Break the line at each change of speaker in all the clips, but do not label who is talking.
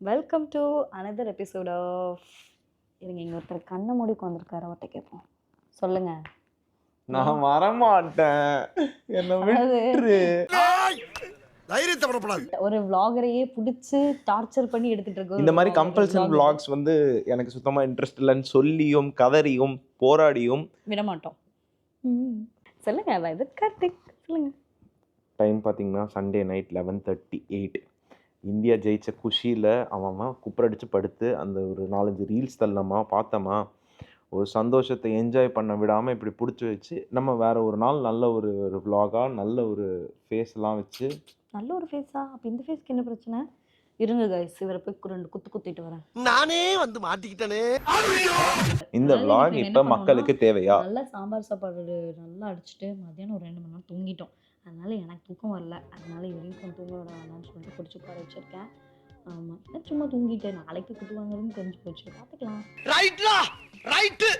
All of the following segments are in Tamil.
Welcome to another episode of இருங்க இங்கே ஒருத்தர் கண்ணை மூடி உட்காந்துருக்காரு அவர்கிட்ட கேட்போம். சொல்லுங்க.
நான் வரமாட்டேன். என்ன விட்டுரு.
தைரியத்தை படப்படாது
ஒரு vlogger-ஐயே பிடிச்சி டார்ச்சர் பண்ணி எடுத்துட்டு இருக்க
இந்த மாதிரி கம்பல்சன் vlogs வந்து எனக்கு சுத்தமா இன்ட்ரெஸ்ட் இல்லைன்னு சொல்லியும் கதறியும் போராடியும்.
விட மாட்டோம் ம். சொல்லுங்க கார்த்திக் சொல்லுங்க.
டைம் பார்த்தீங்கன்னா Sunday night eleven thirty eight India ஜெயிச்ச குஷியில் அவன் குப்புரடிச்சு படுத்து அந்த ஒரு நாலஞ்சு ரீல்ஸ் தள்ளமா பார்த்தோமா ஒரு சந்தோஷத்தை என்ஜாய் பண்ண விடாமல் இப்படி பிடிச்சி வச்சு நம்ம வேற ஒரு நாள் நல்ல ஒரு ஒரு vlog-ஆ நல்ல ஒரு ஃபேஸ்லாம் வச்சு.
நல்ல ஒரு ஃபேஸா அப்போ இந்த ஃபேஸ்க்கு என்ன பிரச்சனை? இருங்க கைஸ் இவரை போய் ரெண்டு குத்து குத்திட்டு வரேன்.
நானே வந்து மாட்டிக்கிட்டேனே.
இந்த vlog
இப்ப
மக்களுக்கு தேவையா?
நல்லா சாம்பார் சாப்பாடு நல்லா அடிச்சுட்டு மத்தியானம் ஒரு ரெண்டு மணி நேரம் தூங்கிட்டோம். அதனால எனக்கு தூக்கம் வரல. அதனால இவரையும் கொஞ்சம் தூங்க விட வேணாம்னு சொல்லிட்டு பிடிச்சி உட்கார வச்சிருக்கேன். ஆமாம் என்ன சும்மா தூங்கிட்டேன். நாளைக்கு குத்து வாங்குறதுன்னு தெரிஞ்சு போச்சு. பார்த்துக்கலாம்
ரைட்லா! ரைட்டு!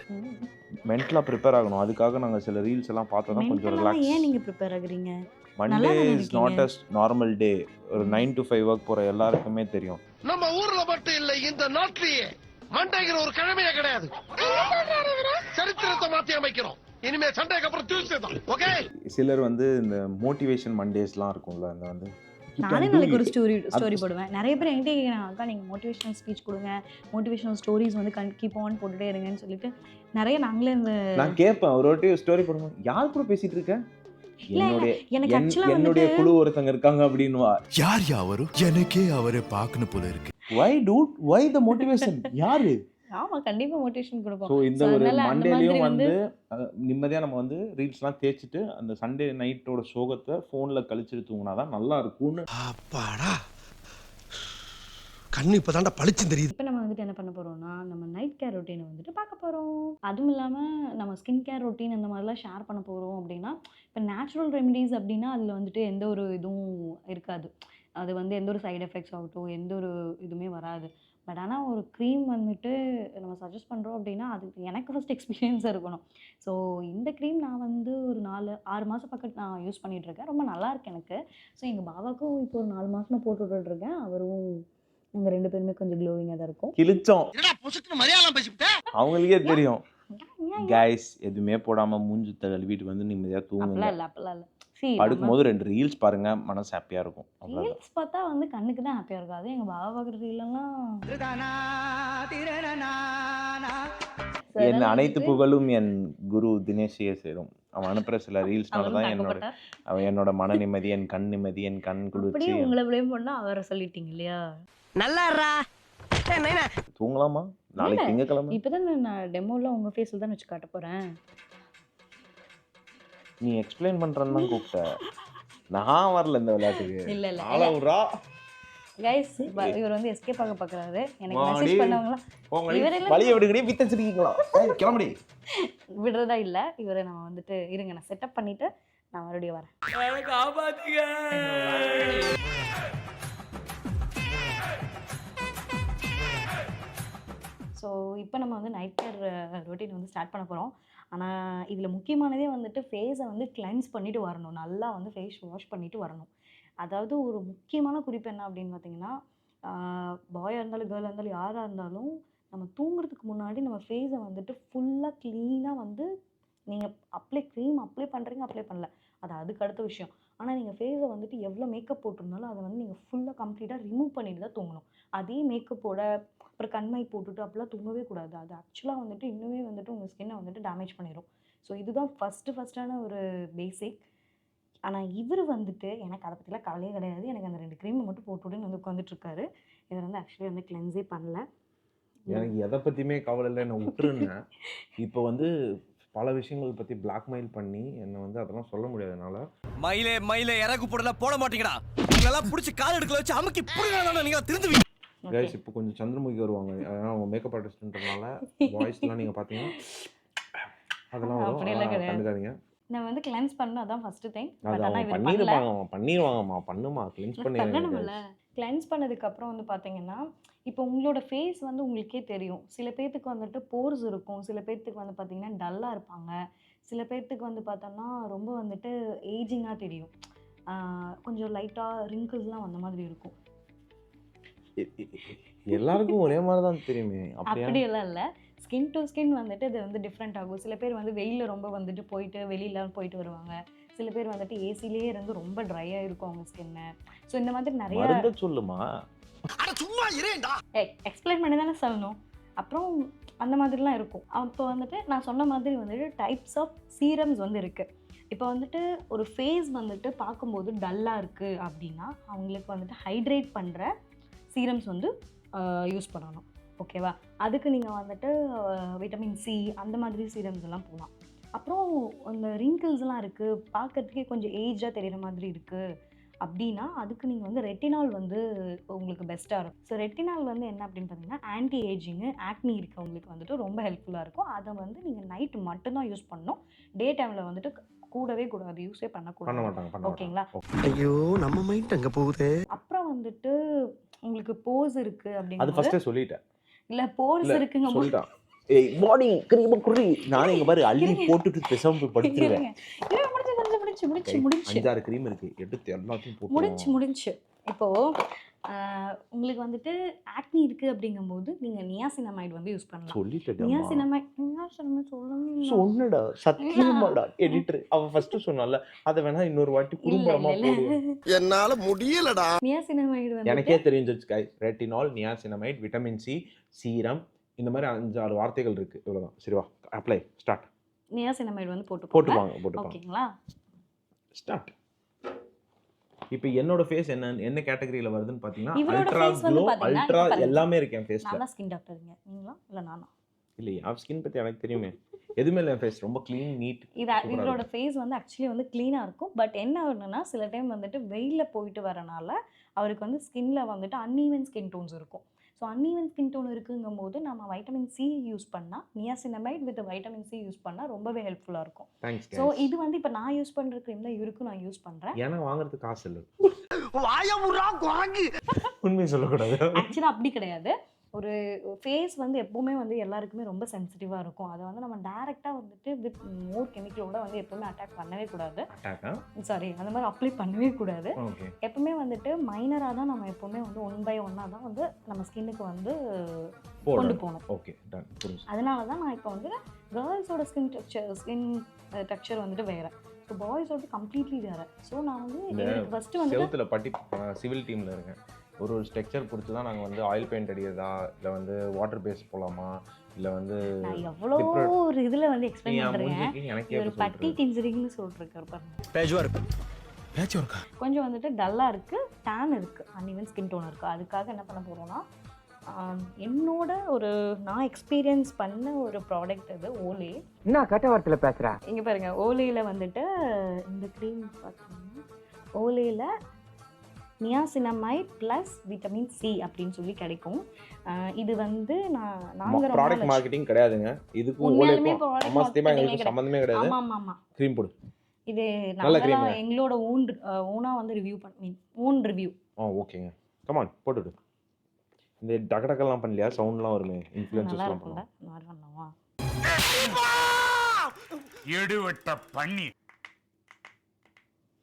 மென்டலாக ப்ரிப்பேர் ஆகணும். அதுக்காக நாங்கள் சில ரீல்ஸ் எல்லாம் பார்த்தா தான் கொஞ்சம்
ஏன் நீங்கள் ப்ரிப்பேர் ஆகுறீங்க?
Monday is not as normal day ஒரு நைன் டு ஃபைவ் ஒர்க் போகிற எல்லாருக்குமே தெரியும்.
நம்ம ஊர்ல மட்டும் இல்ல இந்த நாட்டிலேயே மண்டைங்கிற ஒரு கிழமையே கிடையாது. சரித்திரத்தை மாத்தி அமைக்கிறோம். இனிமே சண்டைக்கு அப்புறம் டியூஸ்டே தான் ஓகே
சிலர் வந்து இந்த மோட்டிவேஷன் மண்டேஸ்லாம் இருக்கும்ல அந்த வந்து "You can
நானே நாளைக்கு ஒரு
it."
ஸ்டோரி ஸ்டோரி போடுவேன். நிறைய பேர் என்கிட்ட கேட்குறாங்க அக்கா நீங்கள் மோட்டிவேஷனல் ஸ்பீச் கொடுங்க. மோட்டிவேஷனல் ஸ்டோரிஸ் வந்து கண் கீப் ஆன் போட்டுட்டே இருங்கன்னு சொல்லிட்டு நிறைய நாங்களே இந்த
நான் கேட்பேன் ஒரு வாட்டி ஸ்டோரி போடுங்க. யார் கூட பேசிட்டு இருக்க?
இல்ல,
என்னுடைய குழு ஒருத்தங்க இருக்காங்க அப்படின்னுவா.
யார் யாவரு எனக்கே அவரை பார்க்கணும் போல இருக்கு.
வை டூட் வை த மோட்டிவேஷன் யாரு?
ஆமாம் கண்டிப்பாக மோட்டிவேஷன் கொடுப்போம்.
ஸோ இந்த ஒரு
அந்த
மண்டேலையும்
மாதிரி
வந்து
வந்து-
அஹ், நிம்மதியா நம்ம வந்து ரீல்ஸ்லாம் தேய்ச்சிட்டு அந்த சண்டே நைட்டோட சோகத்தை ஃபோனில் கழிச்சிட்டு தூங்கினாதான் நல்லா இருக்கும்னு.
அப்பாடா. கண்ணு இப்பதான்டா பளிச்சு தெரியுது.
இப்போ நம்ம வந்துட்டு என்ன பண்ண போகிறோம்னா நம்ம நைட் கேர் ரொட்டீனை வந்துட்டு பார்க்க போகிறோம் அதுவும் இல்லாமல் நம்ம ஸ்கின் கேர் ரொட்டீன் இந்த மாதிரிலாம் ஷேர் பண்ண போகிறோம் அப்படின்னா இப்போ நேச்சுரல் ரெமெடிஸ் அப்படின்னா அதில் வந்துட்டு எந்த ஒரு இதுவும் இருக்காது. அது வந்து எந்த ஒரு சைடு எஃபெக்ட்ஸ் ஆகட்டும் எந்த ஒரு இதுவுமே வராது. பட் ஆனால் ஒரு க்ரீம் வந்துட்டு நம்ம சஜஸ்ட் பண்ணுறோம் அப்படின்னா அதுக்கு எனக்கு ஃபஸ்ட் எக்ஸ்பீரியன்ஸ் இருக்கணும். ஸோ இந்த க்ரீம் நான் வந்து ஒரு நாலு ஆறு மாதம் பக்கத்து நான் யூஸ் பண்ணிகிட்ருக்கேன் ரொம்ப நல்லா இருக்கு எனக்கு. ஸோ எங்கள் பாபாவுக்கும் இப்போ ஒரு நாலு மாதமாக போட்டு விட்டுட்ருக்கேன் அவரும் நாங்கள் ரெண்டு பேருமே கொஞ்சம் க்ளோவிங்காக தான் இருக்கும்.
கிழிச்சோம். அவங்களுக்கே தெரியும். கைஸ் எதுவுமே போடாம மூஞ்சி தகழ்விட்டு வந்து நிம்மதியா தூங்குங்க.
இல்லை இல்லை.
படுக்கும்போது ரெண்டு ரீல்ஸ் பாருங்க மனசு ஹாப்பியா இருக்கும்.
ரீல்ஸ் பார்த்தா வந்து கண்ணுக்கு தான் ஹாப்பியாக இருக்கும். அது எங்கள் பாபா பார்க்குற ரீலெல்லாம்
என் அனைத்து புகழும் என் குரு தினேஷையே சேரும். அவன் அனுப்புற சில ரீல்ஸ்னால தான் என்னோட அவன் என்னோட மன நிம்மதி என் கண் நிம்மதி என் கண் குளிர்ச்சி.
உங்களை ப்ளேம் பண்ணா அவரை சொல்லிட்டீங்க இல்லையா?
நல்லாடுறா
தூங்கலாமா? நாளைக்கு திங்கக்கிழமை.
இப்போதான் நான் டெமோவில் உங்கள் ஃபேஸில் தான் வச்சு காட்ட போகிறேன்
நீ எக்ஸ்பிளைன் பண்றேன்னு தான் கூப்பிட்ட. நான் வரல இந்த விளையாட்டுக்கு.
இல்லை இல்லை
ஆளவுரா
கைஸ் இவர் வந்து எஸ்கேப் ஆக பார்க்குறாரு எனக்கு. மெசேஜ் பண்ணவங்களாம் இவரெல்லாம்
வழியை விடுங்கடி வித்தச்சிருக்கீங்களா ஏய், கிளம்புடி.
விடுறதா இல்லை. இவரை நம்ம வந்துட்டு இருங்க நான் செட்டப் பண்ணிவிட்டு நான் மறுபடியும் வரேன். ஸோ இப்போ நம்ம வந்து நைட் கேர் ரொட்டீன் வந்து ஸ்டார்ட் பண்ண போகிறோம் ஆனால் இதில் முக்கியமானதே வந்துட்டு ஃபேஸை வந்து கிளென்ஸ் பண்ணிட்டு வரணும். நல்லா வந்து ஃபேஸ் வாஷ் பண்ணிட்டு வரணும். அதாவது ஒரு முக்கியமான குறிப்பு என்ன அப்படின்னு பார்த்தீங்கன்னா பாயாக இருந்தாலும் கேர்ளாக இருந்தாலும் யாராக இருந்தாலும் நம்ம தூங்குறதுக்கு முன்னாடி நம்ம ஃபேஸை வந்துட்டு ஃபுல்லாக க்ளீனாக வந்து நீங்கள் அப்ளை க்ரீம் அப்ளை பண்ணுறீங்க அப்ளை பண்ணல. அது அதுக்கு அடுத்த விஷயம். ஆனால் நீங்கள் ஃபேஸை வந்துட்டு எவ்வளோ மேக்கப் போட்டிருந்தாலும் அதை வந்து நீங்கள் ஃபுல்லாக கம்ப்ளீட்டாக ரிமூவ் பண்ணிட்டு தான் தூங்கணும். அதே மேக்கப்போட அப்புறம் கண்மை போட்டுட்டு அப்படிலாம் தூங்கவே கூடாது. அது ஆக்சுவலாக வந்துட்டு இன்னுமே வந்துட்டு உங்கள் ஸ்கின்னை வந்துட்டு டேமேஜ் பண்ணிடும் ஸோ இதுதான் ஃபஸ்ட்டு ஃபஸ்ட்டான ஒரு பேசிக் ஆனால் இவர் வந்துட்டு எனக்கு அதை பற்றிலாம் கவலையே கிடையாது. எனக்கு அந்த ரெண்டு க்ரீமை மட்டும் போட்டுவிடுன்னு வந்து உட்காந்துட்ருக்காரு இவர் வந்து ஆக்சுவலி வந்து கிளென்ஸே பண்ணல.
எனக்கு எதை பத்தியுமே கவலை இல்லை. என்ன விட்டுருந்தேன் இப்போ வந்து பல விஷயங்கள் பத்தி பிளாக்மெயில் பண்ணி என்னை வந்து அதெல்லாம் சொல்ல முடியாதனால
மயிலே மயிலே இறகு போடல போட மாட்டீங்கடா. உங்களெல்லாம் புடிச்சு கால் எடுக்கல வச்சு அமுக்கி புடுங்க நீங்க திருந்துவீங்க.
கைஸ் இப்போ கொஞ்சம் சந்திரமுகி வருவாங்க. அதனால அவங்க மேக்கப் ஆர்டிஸ்ட்ன்றனால வாய்ஸ்லாம் நீங்க பார்த்தீங்கன்னா அதெல்லாம் வரும். கண்டுக்காதீங்க.
நம்ம வந்து கிளென்ஸ் பண்ணணும் அதான் ஃபஸ்ட்டு திங் பட்
அவங்க
இவர் பண்ணல.
பண்ணிடுவாங்க பண்ணிடுவாங்கம்மா. பண்ணுமா கிளீன்ஸ்
பண்ணணும்ல.
பண்ணி
கிளென்ஸ் பண்ணதுக்கப்புறம் வந்து பார்த்தீங்கன்னா இப்போ உங்களோட ஃபேஸ் வந்து உங்களுக்கே தெரியும். சில பேர்த்துக்கு வந்துட்டு போர்ஸ் இருக்கும். சில பேர்த்துக்கு வந்து பார்த்தீங்கன்னா டல்லாக இருப்பாங்க. சில பேர்த்துக்கு வந்து பார்த்தோம்னா ரொம்ப வந்துட்டு ஏஜிங்காக தெரியும். கொஞ்சம் லைட்டாக ரிங்கிள்ஸ்லாம் வந்த மாதிரி இருக்கும்.
எல்லாருக்கும் ஒரே மாதிரி தான் தெரியுமே. அப்படியா?
அப்படியெல்லாம் இல்லை. ஸ்கின் டு ஸ்கின் வந்துட்டு இது வந்து டிஃப்ரெண்ட் ஆகும். சில பேர் வந்து வெயிலில் ரொம்ப வந்துட்டு போயிட்டு வெளியில போயிட்டு வருவாங்க. சில பேர் வந்துட்டு ஏசிலேயே இருந்து ரொம்ப ட்ரையாக இருக்கும் அவங்க ஸ்கின்னு ஸோ இந்த மாதிரி நிறைய
சொல்லுமா?
அட சும்மா இரேண்டா
எக்ஸ்பிளைன் பண்ணி தானே சொல்லணும். அப்புறம் அந்த மாதிரிலாம் இருக்கும். அப்போ வந்துட்டு நான் சொன்ன மாதிரி வந்துட்டு டைப்ஸ் ஆஃப் சீரம்ஸ் வந்து இருக்குது இப்போ வந்துட்டு ஒரு ஃபேஸ் வந்துட்டு பார்க்கும்போது டல்லாக இருக்குது அப்படின்னா அவங்களுக்கு வந்துட்டு ஹைட்ரேட் பண்ணுற சீரம்ஸ் வந்து யூஸ் பண்ணணும். ஓகேவா அதுக்கு நீங்கள் வந்துட்டு விட்டமின் சி அந்த மாதிரி சீரம்ஸ் எல்லாம் போகலாம் அப்புறம் அந்த ரிங்கிள்ஸ்லாம் இருக்குது பார்க்கறதுக்கே கொஞ்சம் ஏஜாக தெரிகிற மாதிரி இருக்குது அப்படின்னா அதுக்கு நீங்கள் வந்து ரெட்டினால் வந்து உங்களுக்கு பெஸ்ட்டாக இருக்கும். ஸோ ரெட்டினால் வந்து என்ன அப்படின்னு பார்த்தீங்கன்னா ஆன்டி ஏஜிங்கு ஆக்னி இருக்கவங்களுக்கு வந்துட்டு ரொம்ப ஹெல்ப்ஃபுல்லாக இருக்கும். அதை வந்து நீங்கள் நைட் மட்டும்தான் யூஸ் பண்ணணும். டே டைமில் வந்துட்டு கூடவே கூடாது. யூஸே
பண்ண
பண்ணக்கூடாது.
மாட்டாங்க பண்ண
ஓகேங்களா
ஐயோ நம்ம மைண்ட் அங்க போகுது.
அப்புறம் வந்துட்டு உங்களுக்கு போஸ் இருக்குது
அது
அப்படிங்கிறது
ஃபர்ஸ்டே சொல்லிட்டேன்.
இல்லை
இல்ல,
இருக்குங்க
சொல்லிட்டான். ஏய் மார்னிங் கிரீம குறி நானே இங்க பாரு அள்ளி. போட்டுட்டு பேசாம போய் படுத்துருவேன்.
முடிச்சு முடிச்சு முடிச்சு முடிச்சு
அஞ்சாறு கிரீம் இருக்கு. எடுத்து எல்லாத்தையும்
முடிஞ்சு
போட்டு
முடிஞ்சு. இப்போ ஆஹ், உங்களுக்கு வந்துட்டு ஆக்னி இருக்கு அப்படிங்கும்போது நீங்க நியாசினமைடு வந்து யூஸ் பண்ணலாம்.
சொல்லிட்டேன்
நியாசினமைட் நியாசினமைட் இல்லை.
சொன்னடா சத்தியமாடா எடிட்டர் அவ ஃபர்ஸ்ட் சொன்னால அத வேணா இன்னொரு வாட்டி குறும்படமா.
என்னால முடியலடா.
நியாசினமைடு வந்துட்டு
எனக்கே தெரிஞ்சிருச்சு guys retinol niacinamide vitamin C serum இந்த மாதிரி அஞ்சாறு வார்த்தைகள் இருக்கு. இவ்வளவுதான். சரி வா அப்ளை ஸ்டார்ட்
நியாசினமைடு வந்து போட்டு
போட்டுப்பாங்க போட்டுப்பாங்க.
ஓகேங்களா?
ஸ்டார்ட் இப்போ என்னோட ஃபேஸ் என்ன என்ன கேட்டகரியில வருதுன்னு பாத்தீங்கன்னா அல்ட்ரா க்ளோ அல்ட்ரா. எல்லாமே இருக்கு என் ஃபேஸ்ல
நான் ஸ்கின் டாக்டருங்க நீங்களா? இல்லை நானா?
இல்லையா அவ ஸ்கின் பத்தி எனக்கு தெரியுமே. எதுவுமே இல்லை ஃபேஸ் ரொம்ப க்ளீன் நீட்
இது இவரோட ஃபேஸ் வந்து ஆக்சுவலி வந்து க்ளீனாக இருக்கும். பட் என்ன ஆகுதுன்னா சில டைம் வந்துட்டு வெயிலில் போயிட்டு வரனால அவருக்கு வந்து ஸ்கின்ல வந்துட்டு அன்ஈவன் ஸ்கின் டோன்ஸ் இருக்கும். ஸோ அன்ஈவன் ஸ்கின் டோன் இருக்குங்கும் போது நம்ம வைட்டமின் சி யூஸ் பண்ணால் niacinamide with vitamin C use பண்ணால் ரொம்பவே ஹெல்ப்ஃபுல்லாக இருக்கும். ஸோ இது வந்து இப்போ நான் யூஸ் பண்ணுற க்ரீம் தான் இவருக்கும் நான் யூஸ் பண்ணுறேன்
ஏன்னா வாங்குறதுக்கு காசு இல்லை.
வாயமுறா குரங்கு.
உண்மையை சொல்லக்கூடாது.
ஆக்சுவலாக அப்படி கிடையாது. ஒரு ஃபேஸ் வந்து எப்போவுமே வந்து எல்லாருக்குமே ரொம்ப சென்சிட்டிவாக இருக்கும். அதை வந்து நம்ம டேரெக்டாக வந்துட்டு வித் மோர் கெமிக்கலோட வந்து எப்போவுமே அட்டாக் பண்ணவே கூடாது. சாரி அந்த மாதிரி அப்ளை பண்ணவே கூடாது. எப்பவுமே வந்துட்டு மைனராக தான் நம்ம எப்பவுமே வந்து ஒன் பை ஒன்னாக தான் வந்து நம்ம ஸ்கின்னுக்கு வந்து கொண்டு போகணும்.
ஓகே
அதனால தான் நான் இப்போ வந்து கேர்ள்ஸோட ஸ்கின் டெக்ஸ்சர் ஸ்கின் டெக்ஸ்சர் வந்துட்டு வேறு. ஸோ பாய்ஸோட கம்ப்ளீட்லி வேறு. ஸோ நான் வந்து ஃபஸ்ட்டு
பட்டி சிவில் டீம்ல இருக்கேன். ஒரு ஒரு ஸ்ட்ரக்சர் பொறுத்து தான் நாங்கள் வந்து ஆயில் பெயிண்ட் அடிக்கிறதா இல்லை வந்து வாட்டர் பேஸ் போகலாமா இல்லை வந்து
எவ்வளோ ஒரு இதில் வந்து எக்ஸ்பிளைன் பண்ணுறேன்
மூஞ்சிக்கு எனக்கே
ஒரு பட்டி? டிஞ்சிரிங்னு பாருங்க.
பேச்சு ஒர்க்கா
கொஞ்சம் வந்துட்டு டல்லாக இருக்குது டேன் இருக்குது அன்இவன் ஸ்கின் டோன் இருக்குது அதுக்காக என்ன பண்ண போகிறோம்னா என்னோட ஒரு நான் எக்ஸ்பீரியன்ஸ் பண்ண ஒரு ப்ராடக்ட் இது ஓலே.
என்ன கட்ட வார்த்தையில பேசுற?
இங்கே பாருங்க ஓலேயில் வந்துட்டு இந்த க்ரீம் பார்த்தீங்கன்னா ஓலேயில் நியாசினமைட் ப்ளஸ் விட்டமின் சி அப்படின்னு சொல்லி கிடைக்கும். இது வந்து நான் நாங்கள்
ப்ராடக்ட் மார்க்கெட்டிங் கிடையாதுங்க. இதுக்கும்
உண்மையாலுமே கிடையாது.
சம்மந்தமே கிடையாது.
ஆமாம் ஆமாம்
க்ரீம் போடு.
இது
நல்ல.
எங்களோட ஓன் ஓனாக வந்து ரிவ்யூ பண்ணி ஓன் ரிவ்யூ
ஆ ஓகேங்க கமான் போட்டுடு இந்த டகடக்கெல்லாம் பண்ணலையா? சவுண்ட்லாம் வருமே. இன்ஃப்ளூயன்சஸ்லாம்
பண்ணலாமா?
எடுவட்ட பண்ணி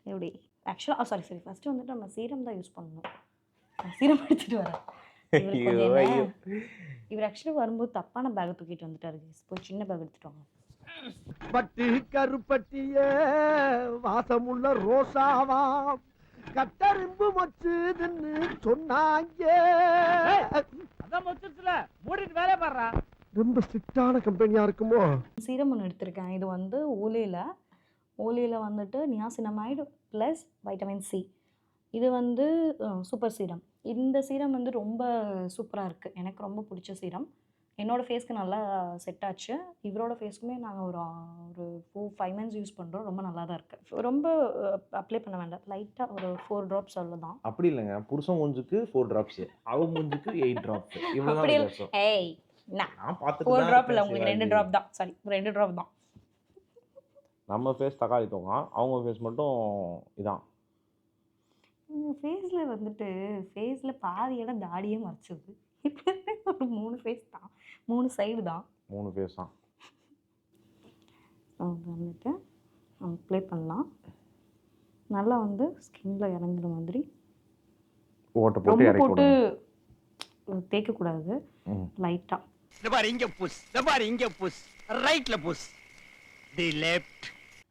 எப்படி? ஆக்சுவலாக சாரி சாரி ஃபஸ்ட்டு வந்துட்டு நம்ம சீரம் தான் யூஸ் பண்ணணும். சீரம் எடுத்துகிட்டு வரேன். இவரு ஆக்சுவலி வரும்போது தப்பான பேக்கை தூக்கிட்டு வந்துட்டாரு. போய் சின்ன பேக் எடுத்துட்டு வாங்க.
பட்டு கருப்பட்டிய வாசமுள்ள ரோசாவா? கட்டரும்பு மச்சுதுன்னு சொன்னாங்க. ரொம்ப ஸ்ட்ரிக்டான கம்பெனியா இருக்குமோ?
சீரம் ஒன்று எடுத்திருக்கேன். இது வந்து ஓலையில் ஓலையில் வந்துட்டு நியாசினமைடு ப்ளஸ் வைட்டமின் சி இது வந்து சூப்பர் சீரம் இந்த சீரம் வந்து ரொம்ப சூப்பராக இருக்குது எனக்கு ரொம்ப பிடிச்ச சீரம் என்னோட ஃபேஸ்க்கு நல்லா செட் ஆச்சு. இவரோட ஃபேஸ்க்குமே நாங்கள் ஒரு ஒரு ஃபோர் ஃபைவ் மந்த்ஸ் யூஸ் பண்ணுறோம் ரொம்ப நல்லா தான் இருக்குது ரொம்ப அப்ளை பண்ண வேண்டாம். லைட்டாக ஒரு ஃபோர் ட்ராப்ஸ் அவ்வளோதான்
அப்படி இல்லைங்க. புருஷன் மூஞ்சுக்கு ஃபோர் டிராப்ஸ் அவ மூஞ்சுக்கு எயிட் டிராப்ஸ்
அப்படி. ஏய்
நான்
ஃபோர்
தான்
ட்ராப் இல்லை. உங்களுக்கு ரெண்டு. ட்ராப் தான். சாரி ரெண்டு ட்ராப் தான்.
நம்ம ஃபேஸ் தக்காளி தொங்கான் அவங்க ஃபேஸ் மட்டும் இதான்.
ஃபேஸில் வந்துட்டு ஃபேஸில் பாதி இடம் தாடியே மறைச்சது இப்போ ஒரு மூணு ஃபேஸ் தான். மூணு சைடு தான்.
மூணு ஃபேஸ் தான்.
வந்துட்டு அப்ளை பண்ணலாம். நல்லா வந்து ஸ்கின்ல இறங்குற மாதிரி.
ஓட்ட போட்டு
போட்டு
விடுங்க
தேய்க்கக்கூடாது
ம்.
லைட்டாக
இந்த பாரு இங்க புஷ் இந்த பாரு இங்க புஷ் ரைட்ல புஷ் தி லெஃப்ட்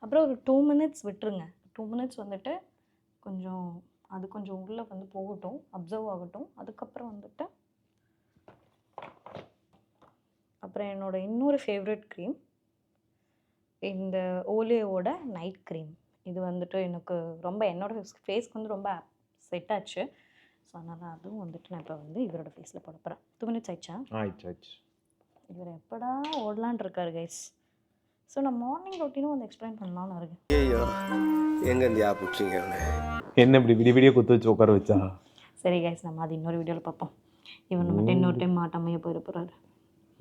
அப்புறம் ஒரு டூ மினிட்ஸ் விட்டுருங்க. டூ மினிட்ஸ் வந்துட்டு கொஞ்சம் அது கொஞ்சம் உள்ளே வந்து போகட்டும் அப்சர்வ் ஆகட்டும். அதுக்கப்புறம் வந்துட்டு அப்புறம் என்னோட இன்னொரு ஃபேவரட் க்ரீம் இந்த ஓலேவோட நைட் க்ரீம் இது வந்துட்டு எனக்கு ரொம்ப என்னோட ஃபேஸ்க்கு வந்து ரொம்ப செட் ஆச்சு. ஸோ அதனால் அதுவும் வந்துட்டு நான் இப்போ வந்து இவரோட ஃபேஸில் போட போகிறேன் டூ மினிட்ஸ் ஆயிடுச்சா?
ஆயிடுச்சு ஆயிடுச்சு.
இவர் எப்படா ஓடலான் இருக்காரு கைஸ் ஸோ நான் மார்னிங் ரொட்டீனும் வந்து எக்ஸ்பிளைன் பண்ணலாம்னு இருக்கேன்.
ஐயோ எங்க இந்தியா பிடிச்சிங்க
என்ன இப்படி விடிய விடிய குத்து வச்சு உட்கார வச்சா?
சரி கைஸ் நம்ம அது இன்னொரு வீடியோவில் பார்ப்போம். இவன் மட்டும் இன்னொரு டைம் மாட்டாமையே போயிட போகிறாரு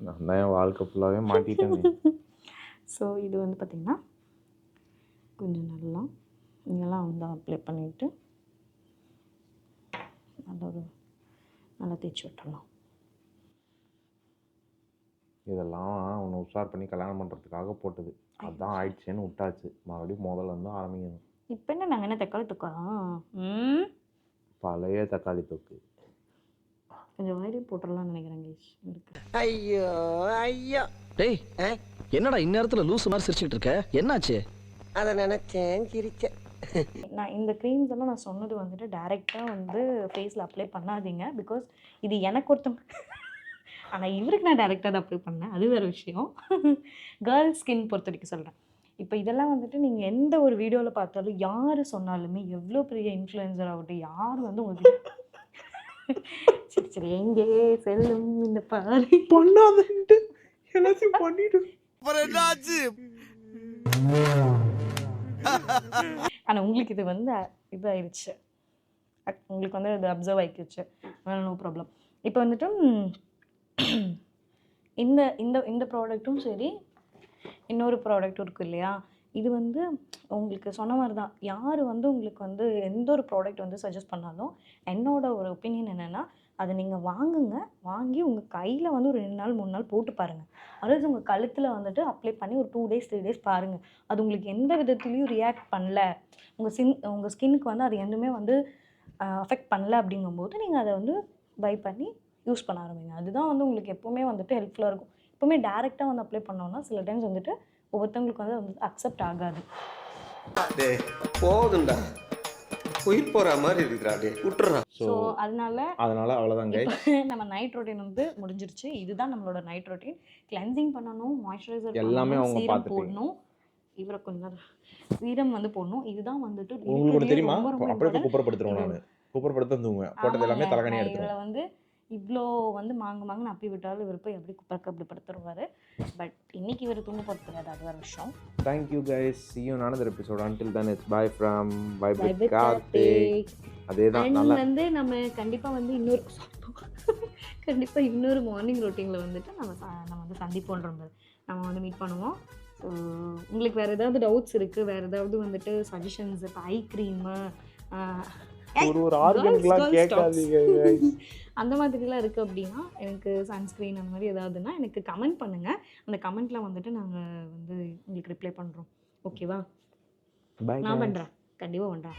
நான் தான் என் வாழ்க்கை ஃபுல்லாகவே மாட்டிட்டேன்.
ஸோ இது வந்து பார்த்திங்கன்னா கொஞ்சம் நல்லா இங்கெல்லாம் வந்து அப்ளை பண்ணிவிட்டு நல்ல ஒரு நல்லா தேய்ச்சி விட்டுறலாம்.
இதெல்லாம் உன்னை உஷார் பண்ணி கல்யாணம் பண்ணுறதுக்காக போட்டது. அதான் ஆயிடுச்சேன்னு விட்டாச்சு. மறுபடியும் முதல்ல இருந்து ஆரம்பிக்கணும்.
இப்போ என்ன நாங்கள் என்ன தக்காளி தொக்கா? ம்?
பழைய தக்காளி தொக்கு.
கொஞ்சம் வாயிலே போட்டுடலாம்னு நினைக்கிறேன்
ஐயோ ஐயோ.
டேய் என்னடா இந்நேரத்துல லூஸ் மாதிரி சிரிச்சுக்கிட்டு இருக்க? என்னாச்சு?
அதை நினைச்சேன் சிரிச்சேன்.
நான் இந்த க்ரீம்ஸ் எல்லாம் நான் சொன்னது வந்துட்டு டைரெக்டாக வந்து ஃபேஸில் அப்ளை பண்ணாதீங்க. பிகாஸ் இது எனக்கு ஒருத்தவங்க ஆனால் இவருக்கு நான் டைரெக்டாக தான் அப்ளை பண்ணேன் அது வேறு விஷயம். கேர்ள்ஸ் ஸ்கின் பொறுத்த வரைக்கும் சொல்கிறேன் இப்போ இதெல்லாம் வந்துட்டு நீங்கள் எந்த ஒரு வீடியோவில் பார்த்தாலும் யார் சொன்னாலுமே எவ்வளோ பெரிய இன்ஃப்ளூயன்சர் ஆகட்டும் யார் வந்து உங்களுக்கு சரி சரி எங்கே செல்லும் இந்த பாரு.
பண்ணாதன்ட்டு எல்லாத்தையும் பண்ணிட்டு
ஆனால் உங்களுக்கு இது வந்து இதாயிருச்சு. அக்- உங்களுக்கு வந்து இது அப்சர்வ் ஆகிக்கிச்சு. அதனால் நோ ப்ராப்ளம் இப்போ வந்துட்டு இந்த இந்த இந்த ப்ராடக்ட்டும் சரி இன்னொரு ப்ராடக்ட்டும் இருக்குது இல்லையா? இது வந்து உங்களுக்கு சொன்ன மாதிரி தான் யார் வந்து உங்களுக்கு வந்து எந்த ஒரு ப்ராடக்ட் வந்து சஜஸ்ட் பண்ணாலும் என்னோட ஒரு ஒப்பீனியன் என்னென்னா அதை நீங்கள் வாங்குங்க. வாங்கி உங்கள் கையில் வந்து ஒரு ரெண்டு நாள் மூணு நாள் போட்டு பாருங்கள் அதாவது உங்கள் கழுத்தில் வந்துட்டு அப்ளை பண்ணி ஒரு டூ டேஸ் த்ரீ டேஸ் பாருங்கள் அது உங்களுக்கு எந்த விதத்துலேயும் ரியாக்ட் பண்ணல. உங்கள் சின் உங்கள் ஸ்கின்னுக்கு வந்து அது எதுவுமே வந்து அஃபெக்ட் பண்ணல அப்படிங்கும்போது நீங்கள் அதை வந்து பை பண்ணி யூஸ் பண்ண ஆரம்பிங்க. அதுதான் வந்து உங்களுக்கு எப்போவுமே வந்துட்டு ஹெல்ப்ஃபுல்லாக இருக்கும். எப்போவுமே டேரெக்டாக வந்து அப்ளை பண்ணோன்னா சில டைம்ஸ் வந்துட்டு ஒவ்வொருத்தவங்களுக்கு வந்து வந்து அக்செப்ட் ஆகாது.
டேய் போதும்டா. உயிர் போற மாதிரி இருக்குடா டே. விட்டுறா
ஸோ
அதனால
அதனால அவ்வளோதான் கை
நம்ம நைட் ரொட்டீன் வந்து முடிஞ்சிருச்சு. இதுதான் நம்மளோட நைட் ரொட்டீன் கிளென்சிங் பண்ணணும் மாய்ஸ்சரைசர்
எல்லாமே அவங்க.
போடணும். இவரை கொஞ்சம் சீரம் வந்து போடணும். இதுதான் வந்துட்டு
உங்களுக்கு தெரியுமா? அப்படியே. குப்பரப்படுத்துருவேன் நான். குப்பரப்படுத்த தூங்குவேன் போட்டது எல்லாமே தலைகணி
இவரை வந்து இவ்வளோ வந்து மாங்க மாங்கன்னு அப்பி விட்டாலும் இவர் போய் எப்படி குப்பரக்க அப்படி படுத்துருவாரு. பட் இன்னைக்கு இவர் கிடையாது அது வேறு விஷயம்.
Thank you guys episode. Until then it's bye from bye
Bye
with
with
Karthik அதே தான் நல்லா
வந்து நம்ம கண்டிப்பாக வந்து இன்னொரு கண்டிப்பாக இன்னொரு மார்னிங் ரொட்டீனில் வந்துட்டு நம்ம நம்ம வந்து சந்திப்போன்ற நம்ம வந்து மீட் பண்ணுவோம். ஸோ உங்களுக்கு வேறு ஏதாவது டவுட்ஸ் இருக்குது வேறு ஏதாவது வந்துட்டு சஜஷன்ஸ் இப்போ ஐ க்ரீமு
ஒரு ஒரு ஆர்கனுக்குலாம் கேட்காதீங்க.
அந்த மாதிரிலாம் இருக்குது அப்படின்னா எனக்கு சன்ஸ்க்ரீன் அந்த மாதிரி ஏதாவதுன்னா எனக்கு கமெண்ட் பண்ணுங்கள் அந்த கமெண்ட்டில் வந்துட்டு நாங்கள் வந்து உங்களுக்கு ரிப்ளை பண்ணுறோம் ஓகேவா நான். பண்ணுறேன் கண்டிப்பாக பண்ணுறேன்